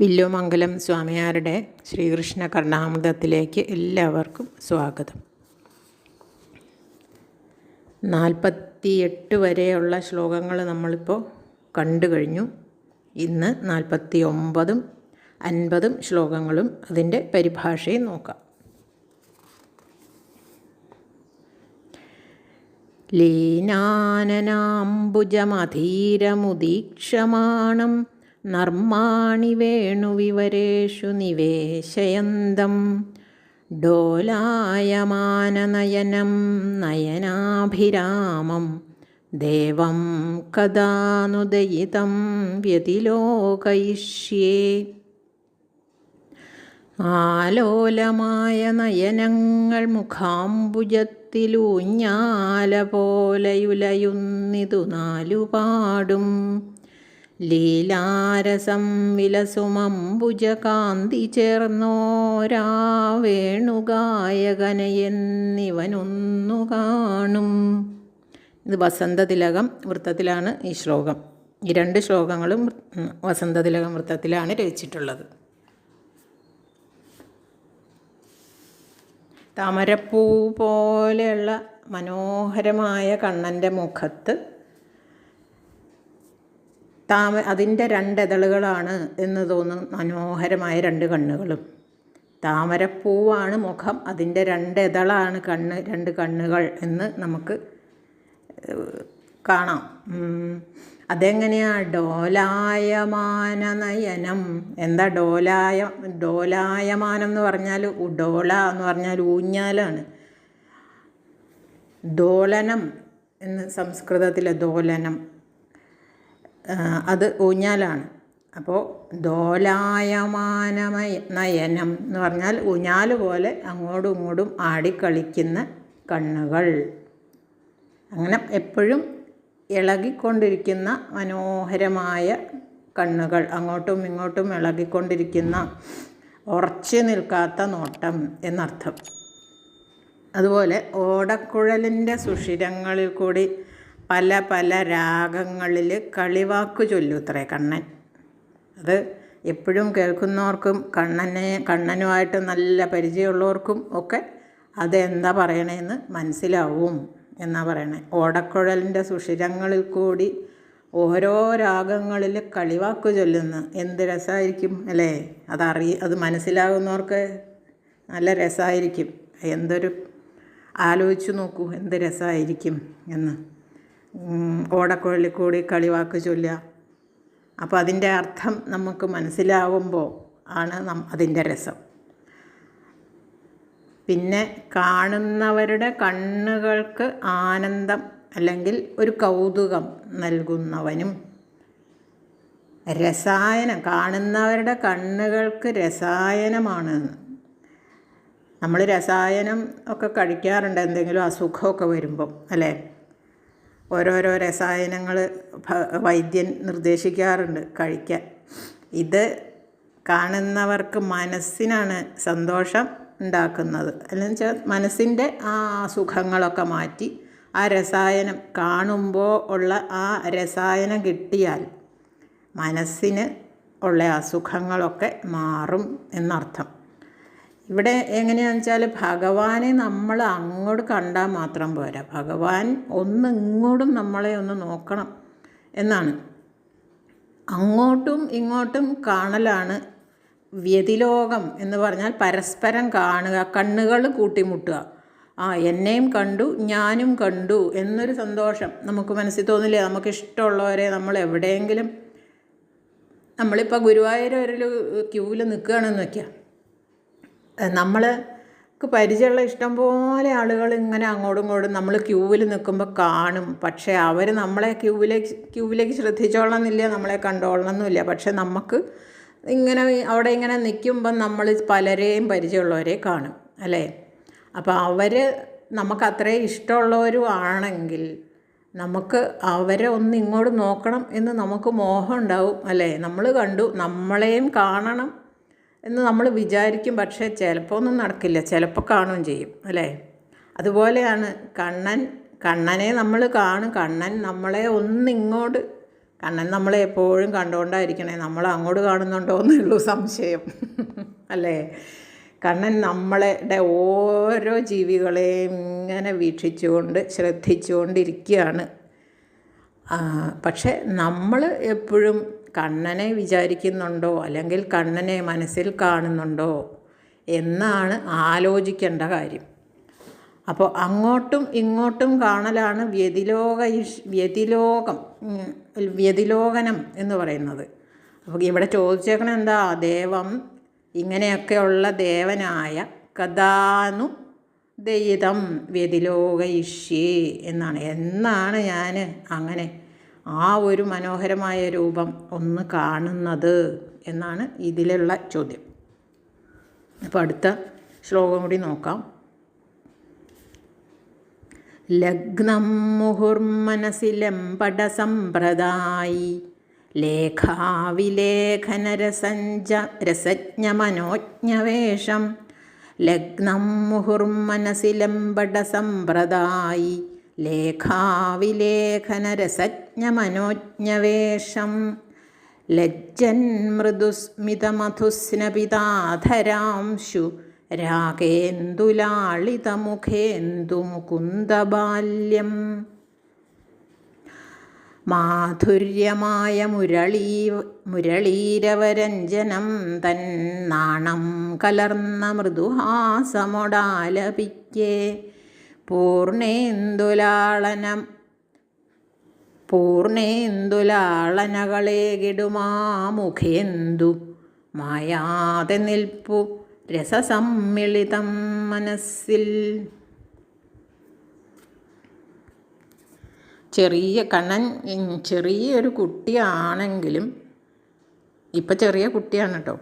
വില്ലുമംഗലം സ്വാമിയാരുടെ ശ്രീകൃഷ്ണ കർണാമൃതത്തിലേക്ക് എല്ലാവർക്കും സ്വാഗതം. നാൽപ്പത്തി എട്ട് വരെയുള്ള ശ്ലോകങ്ങൾ നമ്മളിപ്പോൾ കണ്ടു കഴിഞ്ഞു. ഇന്ന് നാൽപ്പത്തി ഒമ്പതും അൻപതും ശ്ലോകങ്ങളും അതിന്റെ പരിഭാഷയും നോക്കാം. ലീനാനനാംബുജമധീരമുദീക്ഷമാണം നർമാണി വേണുവിവരേഷു നിവേശയന്തം. ഡോലായമാനനയനം നയനാഭിരാമം. ദേവം കഥാനുദയിതം വ്യതിലോകയിഷ്യേ. ആലോലമായ നയനങ്ങൾ മുഖാംബുജത്തിലൂഞ്ഞാല പോലെയുലയുന്നിതു നാലുപാടും. ലീലാരസം വിലസുമംബുജകാന്തി ചേർന്നോരാ വേണുഗായകനയെന്നിവനൊന്നു കാണും ഇത് വസന്തതിലകം വൃത്തത്തിലാണ് ഈ ശ്ലോകം. ഈ രണ്ട് ശ്ലോകങ്ങളും വസന്തതിലകം വൃത്തത്തിലാണ് രചിച്ചിട്ടുള്ളത്. താമരപ്പൂ പോലെയുള്ള മനോഹരമായ കണ്ണന്റെ മുഖത്ത് താമ അതിന്റെ രണ്ടെതളുകളാണ് എന്ന് തോന്നും മനോഹരമായ രണ്ട് കണ്ണുകളും. താമരപ്പൂവാണ് മുഖം അതിന്റെ രണ്ടെതളാണ് കണ്ണ് രണ്ട് കണ്ണുകൾ എന്ന് നമുക്ക് കാണാം. അതെങ്ങനെയാണ് ഡോലായമാന നയനം. എന്താ ഡോലായ ഡോലായമാനം എന്ന് പറഞ്ഞാൽ ഡോള എന്ന് പറഞ്ഞാൽ ഊഞ്ഞാലാണ്. ദോളനം എന്ന് സംസ്കൃതത്തിലെ ദോലനം അത് ഊഞ്ഞാലാണ്. അപ്പോൾ ദോലായമാനമയ നയനം എന്ന് പറഞ്ഞാൽ ഊഞ്ഞാൽ പോലെ അങ്ങോട്ടും ഇങ്ങോട്ടും ആടിക്കളിക്കുന്ന കണ്ണുകൾ. അങ്ങനെ എപ്പോഴും ഇളകിക്കൊണ്ടിരിക്കുന്ന മനോഹരമായ കണ്ണുകൾ അങ്ങോട്ടും ഇങ്ങോട്ടും ഇളകിക്കൊണ്ടിരിക്കുന്ന ഉറച്ചു നിൽക്കാത്ത നോട്ടം എന്നർത്ഥം. അതുപോലെ ഓടക്കുഴലിന്റെ സുഷിരങ്ങളിൽ കൂടി പല പല രാഗങ്ങളിൽ കളിവാക്ക് ചൊല്ലുത്രേ കണ്ണൻ. അത് എപ്പോഴും കേൾക്കുന്നവർക്കും കണ്ണനെ കണ്ണനുമായിട്ട് നല്ല പരിചയമുള്ളവർക്കും ഒക്കെ അതെന്താ പറയണേന്ന് മനസ്സിലാവും എന്നാ പറയണേ. ഓടക്കുഴലിന്റെ സുഷിരങ്ങളിൽ കൂടി ഓരോ രാഗങ്ങളിൽ കളിവാക്ക് ചൊല്ലുന്നു എന്ത് രസമായിരിക്കും അല്ലേ? അതറിയ അത് മനസ്സിലാകുന്നവർക്ക് നല്ല രസമായിരിക്കും എന്തൊരു ആലോചിച്ച് നോക്കൂ എന്ത് രസമായിരിക്കും എന്ന്. ഓടക്കുഴലിൽ കൂടി കളിവാക്ക് ചൊല്ലുക. അപ്പോൾ അതിന്റെ അർത്ഥം നമുക്ക് മനസ്സിലാവുമ്പോൾ ആണ് നം അതിന്റെ രസം. പിന്നെ കാണുന്നവരുടെ കണ്ണുകൾക്ക് ആനന്ദം അല്ലെങ്കിൽ ഒരു കൗതുകം നൽകുന്നവനും രസായനം കാണുന്നവരുടെ കണ്ണുകൾക്ക് രസായനമാണ്. നമ്മൾ രസായനം ഒക്കെ കഴിക്കാറുണ്ട് എന്തെങ്കിലും അസുഖമൊക്കെ വരുമ്പം അല്ലേ? ഓരോരോ രസായനങ്ങൾ വൈദ്യൻ നിർദ്ദേശിക്കാറുണ്ട് കഴിക്കാൻ. ഇത് കാണുന്നവർക്ക് മനസ്സിനാണ് സന്തോഷം ഉണ്ടാക്കുന്നത്. അല്ലെന്ന് വെച്ചാൽ മനസ്സിന്റെ ആ സുഖങ്ങളൊക്കെ മാറ്റി ആ രസായനം കാണുമ്പോൾ ഉള്ള ആ രസായനം കിട്ടിയാൽ മനസ്സിന് ഉള്ള അസുഖങ്ങളൊക്കെ മാറും എന്നർത്ഥം. ഇവിടെ എങ്ങനെയാണെന്ന് വെച്ചാൽ ഭഗവാനെ നമ്മൾ അങ്ങോട്ട് കണ്ടാൽ മാത്രം പോരാ. ഭഗവാൻ ഒന്ന് ഇങ്ങോട്ടും നമ്മളെ ഒന്ന് നോക്കണം എന്നാണ്. അങ്ങോട്ടും ഇങ്ങോട്ടും കാണലാണ് വ്യതിലോകം എന്ന് പറഞ്ഞാൽ പരസ്പരം കാണുക കണ്ണുകൾ കൂട്ടിമുട്ടുക. ആ എന്നെയും കണ്ടു ഞാനും കണ്ടു എന്നൊരു സന്തോഷം നമുക്ക് മനസ്സിൽ തോന്നില്ലേ? നമുക്ക് ഇഷ്ടമുള്ളവരെ നമ്മൾ എവിടെയെങ്കിലും നമ്മളിപ്പോൾ ഗുരുവായൂർ ഒരു ക്യൂവിൽ നിൽക്കുകയാണെന്ന് വയ്ക്കുക നമ്മൾക്ക് പരിചയമുള്ള ഇഷ്ടംപോലെ ആളുകൾ ഇങ്ങനെ അങ്ങോട്ടും ഇങ്ങോട്ടും നമ്മൾ ക്യൂവിൽ നിൽക്കുമ്പോൾ കാണും. പക്ഷേ അവർ നമ്മളെ ക്യൂവിലേക്ക് ക്യൂവിലേക്ക് ശ്രദ്ധിച്ചോളണം എന്നില്ല നമ്മളെ കണ്ടോളണം എന്നില്ല പക്ഷെ നമുക്ക് ഇങ്ങനെ അവിടെ ഇങ്ങനെ നിൽക്കുമ്പം നമ്മൾ പലരെയും പരിചയമുള്ളവരെ കാണും അല്ലേ? അപ്പോൾ അവർ നമുക്ക് അത്രയും ഇഷ്ടമുള്ളവരും ആണെങ്കിൽ നമുക്ക് അവരെ ഒന്ന് ഇങ്ങോട്ട് നോക്കണം എന്ന് നമുക്ക് മോഹം ഉണ്ടാവും അല്ലേ? നമ്മൾ കണ്ടു നമ്മളെയും കാണണം. എന്ന് നമ്മൾ വിചാരിക്കും പക്ഷേ ചിലപ്പോൾ ഒന്നും നടക്കില്ല. ചിലപ്പോൾ കാണുകയും ചെയ്യും അല്ലേ? അതുപോലെയാണ് കണ്ണൻ. കണ്ണനെ നമ്മൾ കാണും. കണ്ണൻ നമ്മളെ ഒന്നിങ്ങോട്ട് കണ്ണൻ നമ്മളെ എപ്പോഴും കണ്ടുകൊണ്ടായിരിക്കണേ. നമ്മൾ അങ്ങോട്ട് കാണുന്നുണ്ടോ എന്നുള്ളൂ സംശയം അല്ലേ? കണ്ണൻ നമ്മളുടെ ഓരോ ജീവികളെയും ഇങ്ങനെ വീക്ഷിച്ചുകൊണ്ട് ശ്രദ്ധിച്ചുകൊണ്ടിരിക്കുകയാണ്. പക്ഷേ നമ്മൾ എപ്പോഴും കണ്ണനെ വിചാരിക്കുന്നുണ്ടോ? അല്ലെങ്കിൽ കണ്ണനെ മനസ്സിൽ കാണുന്നുണ്ടോ? എന്നാണ് ആലോചിക്കേണ്ട കാര്യം. അപ്പോൾ അങ്ങോട്ടും ഇങ്ങോട്ടും കാണലാണ് വ്യതിലോക വ്യതിലോകം വ്യതിലോകനം എന്ന് പറയുന്നത്. അപ്പോൾ ഇവിടെ ചോദിച്ചേക്കണ എന്താ? ദേവം ഇങ്ങനെയൊക്കെയുള്ള ദേവനായ കഥാനു ദയിതം വ്യതിലോകയിഷ്യേ എന്നാണ്. എന്നാണ് ഞാൻ അങ്ങനെ ആ ഒരു മനോഹരമായ രൂപം ഒന്ന് കാണുന്നത് എന്നാണ് ഇതിലുള്ള ചോദ്യം. അപ്പോൾ അടുത്ത ശ്ലോകം കൂടി നോക്കാം. ലഗ്നം മുഹുർമനസിലംപടസമ്പ്രദായി ലേഖാവിലേഖനരസഞ്ജ രസജ്ഞമനോജ്ഞവേഷം ലഗ്നം മുഹുർമനസിലംപടസമ്പ്രദായി ലേഖാവിലേഖനരസജ്ഞമനോജ്ഞവേഷം. ലജ്ജൻ മൃദുസ്മിതമധുസ്നപിതാധരാംശു. രാഗേന്ദുലാളിതമുഖേന്ദു മുകുന്ദബാല്യം. മാധുര്യമായ മുരളീ മുരളീരവരഞ്ജനം തൻ നാണം കലർന്ന മൃദുഹാസമൊടാലപിക്കേ. പൂർണേന്ദുലാളനം. പൂർണേന്ദുലാളനകളെ കിടുമാമുഖേന്ദു മായാതെ നിൽപ്പു രസസമ്മിളിതം മനസ്സിൽ. ചെറിയ കണ്ണൻ ചെറിയൊരു കുട്ടിയാണെങ്കിലും ഇപ്പം ചെറിയ കുട്ടിയാണ് കേട്ടോ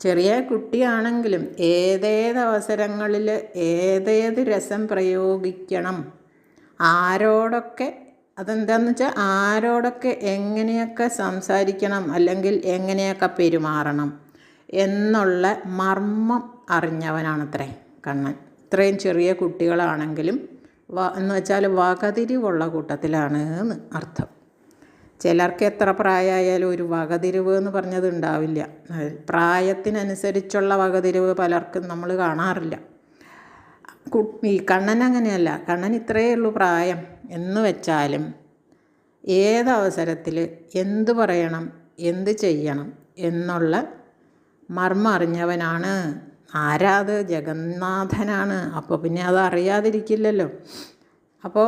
ചെറിയ കുട്ടിയാണെങ്കിലും ഏതേത് അവസരങ്ങളിൽ ഏതേത് രസം പ്രയോഗിക്കണം? ആരോടൊക്കെ അതെന്താണെന്ന് വെച്ചാൽ ആരോടൊക്കെ എങ്ങനെയൊക്കെ സംസാരിക്കണം അല്ലെങ്കിൽ എങ്ങനെയൊക്കെ പെരുമാറണം എന്നുള്ള മർമ്മം അറിഞ്ഞവനാണത്രേ കണ്ണൻ. ഇത്രയും ചെറിയ കുട്ടികളാണെങ്കിലും വ എന്ന് വെച്ചാൽ വകതിരിവുള്ള കൂട്ടത്തിലാണ് എന്ന് അർത്ഥം. ചിലർക്ക് എത്ര പ്രായമായാലും ഒരു വകതിരിവ് എന്ന് പറഞ്ഞത് ഉണ്ടാവില്ല. പ്രായത്തിനനുസരിച്ചുള്ള വകതിരിവ് പലർക്കും നമ്മൾ കാണാറില്ല. ഈ കണ്ണൻ അങ്ങനെയല്ല. കണ്ണൻ ഇത്രയേ ഉള്ളൂ പ്രായം. എന്ന് വെച്ചാലും ഏതവസരത്തിൽ എന്ത് പറയണം എന്ത് ചെയ്യണം എന്നുള്ള മർമ്മം അറിഞ്ഞവനാണ് ആരാത് ജഗന്നാഥനാണ്. അപ്പോൾ പിന്നെ അത് അറിയാതിരിക്കില്ലല്ലോ. അപ്പോൾ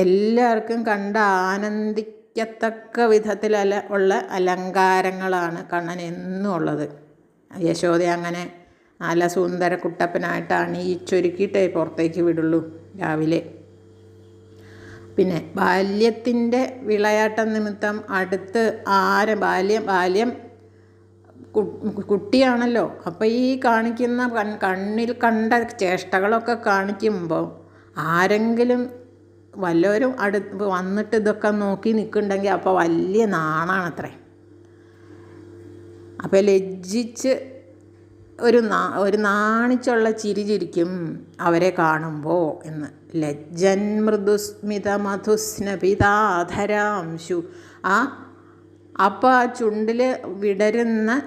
എല്ലാവർക്കും കണ്ട് ആനന്ദിക്കത്തക്ക വിധത്തിൽ അല ഉള്ള അലങ്കാരങ്ങളാണ് കണ്ണൻ എന്നും ഉള്ളത്. യശോദ അങ്ങനെ നല്ല സുന്ദര കുട്ടപ്പനായിട്ട് അണിയിച്ചൊരുക്കിയിട്ടേ ചൊരുക്കിയിട്ടേ പുറത്തേക്ക് വിടുള്ളൂ രാവിലെ. പിന്നെ ബാല്യത്തിന്റെ വിളയാട്ടം നിമിത്തം അടുത്ത് ആര് ബാല്യം ബാല്യം കുട്ടിയാണല്ലോ. അപ്പോൾ ഈ കാണിക്കുന്ന കണ്ണിൽ കണ്ട ചേഷ്ടകളൊക്കെ കാണിക്കുമ്പോൾ ആരെങ്കിലും വല്ലവരും അടുത്ത് വന്നിട്ട് ഇതൊക്കെ നോക്കി നിൽക്കുന്നുണ്ടെങ്കിൽ അപ്പോൾ വലിയ നാണാണത്രേ. അപ്പോൾ ലജ്ജിച്ച് ഒരു നാ ഒരു നാണിച്ചുള്ള ചിരി ചിരിക്കും അവരെ കാണുമ്പോൾ എന്ന്. ലജ്ജൻ മൃദുസ്മിത മധുസ്നപിതാധരാംശു ആ അപ്പോൾ ആ ചുണ്ടിൽ വിടരുന്ന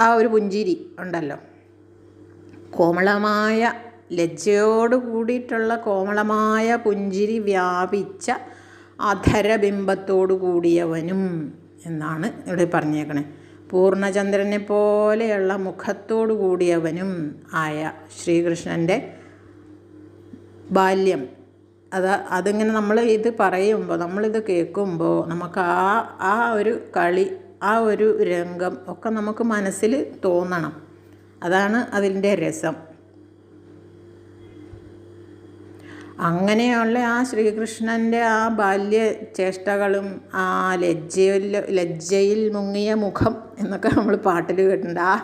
ആ ഒരു പുഞ്ചിരി ഉണ്ടല്ലോ. കോമളമായ ലജ്ജയോട് കൂടിയിട്ടുള്ള കോമളമായ പുഞ്ചിരി വ്യാപിച്ച അധരബിംബത്തോടു കൂടിയവനും എന്നാണ് ഇവിടെ പറഞ്ഞേക്കണേ. പൂർണചന്ദ്രനെ പോലെയുള്ള മുഖത്തോടു കൂടിയവനും ആയ ശ്രീകൃഷ്ണന്റെ ബാല്യം. അത് അതിങ്ങനെ നമ്മൾ ഇത് പറയുമ്പോൾ നമ്മളിത് കേൾക്കുമ്പോൾ നമുക്ക് ആ ആ ഒരു കളി ആ ഒരു രംഗം ഒക്കെ നമുക്ക് മനസ്സിൽ തോന്നണം. അതാണ് അതിന്റെ രസം. അങ്ങനെയുള്ള ആ ശ്രീകൃഷ്ണന്റെ ആ ബാല്യ ചേഷ്ടകളും ആ ലജ്ജയിൽ ലജ്ജയിൽ മുങ്ങിയ മുഖം എന്നൊക്കെ നമ്മൾ പാട്ടിൽ കേട്ടിട്ടുണ്ട്. ആ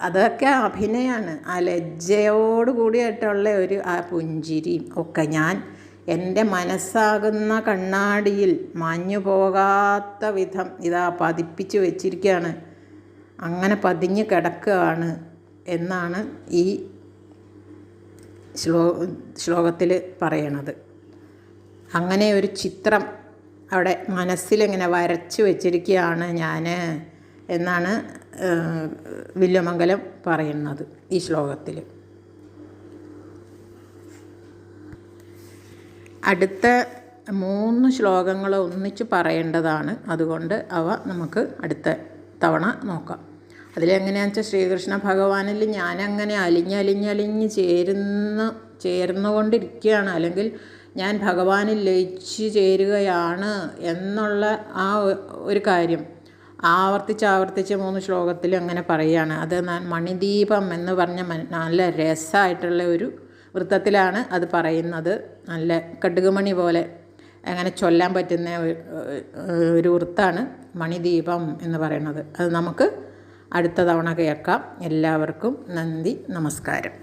അതൊക്കെ അഭിനയമാണ് ആ ലജ്ജയോട് കൂടിയിട്ടുള്ള ഒരു ആ പുഞ്ചിരിയും ഒക്കെ ഞാൻ എന്റെ മനസ്സാകുന്ന കണ്ണാടിയിൽ മാഞ്ഞു പോകാത്ത വിധം ഇതാ പതിപ്പിച്ച് വെച്ചിരിക്കുകയാണ്. അങ്ങനെ പതിഞ്ഞ് കിടക്കുകയാണ് എന്നാണ് ഈ ശ്ലോ ശ്ലോകത്തിൽ പറയണത്. അങ്ങനെ ഒരു ചിത്രം അവിടെ മനസ്സിലിങ്ങനെ വരച്ചു വച്ചിരിക്കുകയാണ് ഞാൻ എന്നാണ് വില്ലുമംഗലം പറയുന്നത് ഈ ശ്ലോകത്തിൽ. അടുത്ത മൂന്ന് ശ്ലോകങ്ങൾ ഒന്നിച്ച് പറയേണ്ടതാണ്. അതുകൊണ്ട് അവ നമുക്ക് അടുത്ത തവണ നോക്കാം. അതിലെങ്ങനെയാണെന്ന് വെച്ചാൽ ശ്രീകൃഷ്ണ ഭഗവാനിൽ ഞാനങ്ങനെ അലിഞ്ഞലിഞ്ഞലിഞ്ഞ് ചേരുന്ന ചേർന്നുകൊണ്ടിരിക്കുകയാണ്. അല്ലെങ്കിൽ ഞാൻ ഭഗവാനിൽ ലയിച്ച് ചേരുകയാണ് എന്നുള്ള ആ ഒരു കാര്യം ആവർത്തിച്ച് ആവർത്തിച്ച് മൂന്ന് ശ്ലോകത്തിൽ അങ്ങനെ പറയുകയാണ്. അത് മണിദീപം എന്ന് പറഞ്ഞ നല്ല രസമായിട്ടുള്ള ഒരു വൃത്തത്തിലാണ് അത് പറയുന്നത്. നല്ല കടുകുമണി പോലെ അങ്ങനെ ചൊല്ലാൻ പറ്റുന്ന ഒരു വൃത്താണ് മണിദീപം എന്ന് പറയുന്നത്. അത് നമുക്ക് അടുത്ത തവണ കേൾക്കാം. എല്ലാവർക്കും നന്ദി നമസ്കാരം.